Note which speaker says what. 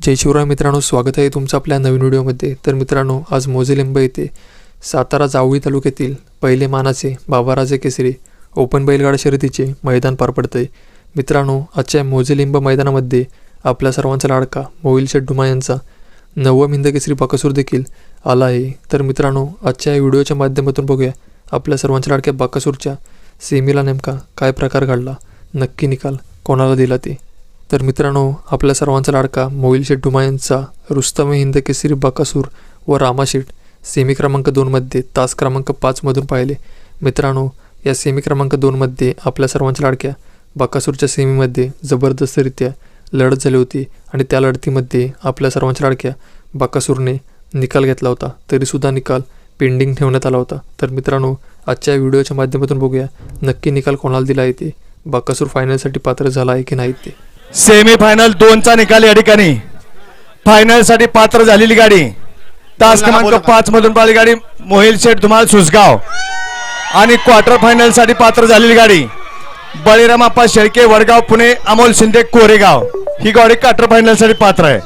Speaker 1: जय शिवराय मित्रांनो स्वागत आहे तुमचं आपल्या नवीन व्हिडिओमध्ये. तर मित्रांनो आज मोजेलिंब येथे सातारा जावळी तालुक्यातील पहिले मानाचे बाबाराजे केसरी ओपन बैलगाडा शर्यतीचे मैदान पार पडतंय. मित्रांनो आजच्या मोजेलिंब मैदानामध्ये आपल्या सर्वांचा लाडका मोहिल शेड्डुमा यांचा नवम हिंद केसरी बाकासूर देखील आला आहे. तर मित्रांनो आजच्या व्हिडिओच्या माध्यमातून बघूया आपल्या सर्वांच्या लाडक्या बाकासूरच्या सेमीला नेमका काय प्रकार घडला. नक्की निकाल कोणाला दिला ते? तर मित्रांनो आपल्या सर्वांचा लाडका मोहिल शेठ डुमायनचा रुस्तम हिंद केसरी बाकासूर व रामाशेठ सेमी क्रमांक दोनमध्ये तास क्रमांक पाचमधून पाहिले. मित्रांनो या सेमी क्रमांक दोनमध्ये आपल्या सर्वांच्या लाडक्या बाकासूरच्या सेमीमध्ये जबरदस्तरित्या लढत झाली होती आणि त्या लढतीमध्ये आपल्या सर्वांच्या लाडक्या बाकासूरने निकाल घेतला होता. तरीसुद्धा निकाल पेंडिंग ठेवण्यात आला होता. तर मित्रांनो आजच्या व्हिडिओच्या माध्यमातून बघूया नक्की निकाल कोणाला दिला आहे ते? बाकासूर फायनलसाठी पात्र झाला आहे की नाही ते?
Speaker 2: सेमी फायनल दोनचा निकाल या ठिकाणी. फायनलसाठी पात्र झालेली गाडी. तास क्रमांक पाच मधून पाहिली गाडी मोहिल शेठ धुमाल सुसगाव. आणि क्वार्टर फायनलसाठी पात्र झालेली गाडी. बळीराम आप्पा शेळके वडगाव पुणे अमोल शिंदे कोरेगाव. ही गाडी क्वार्टर फायनलसाठी पात्र आहे.